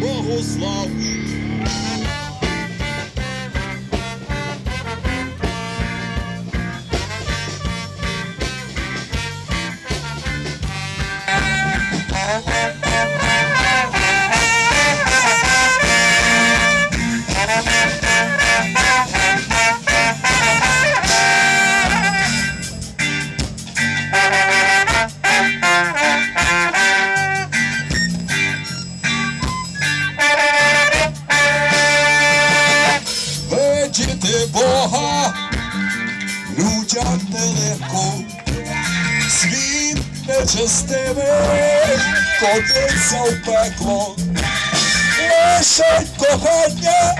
Богу слав. Бога людям нелегко, світ нечестивий котиться в пекло, лише кохання.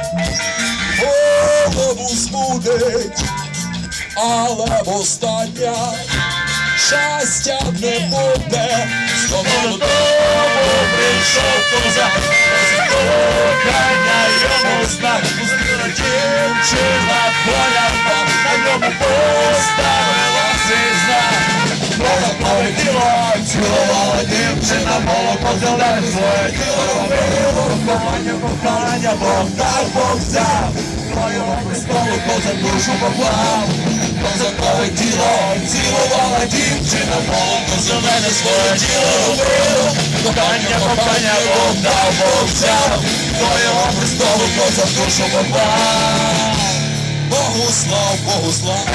Голову збудить, але востаннє щастя не буде, знову додому прийшов козак, кохання йому знак, цілувала дівчина, молоко зелене, своє тіло робило, кохання, кохання, Бог дав, Бог взяв, твоєму престолу козак душу поклав. Козакове тіло, цілувала дівчина, молоко зелене, своє тіло робило, кохання, кохання, Бог дав, Бог взяв, твоєму престолу козак душу поклав. Богу слав, Богу слав.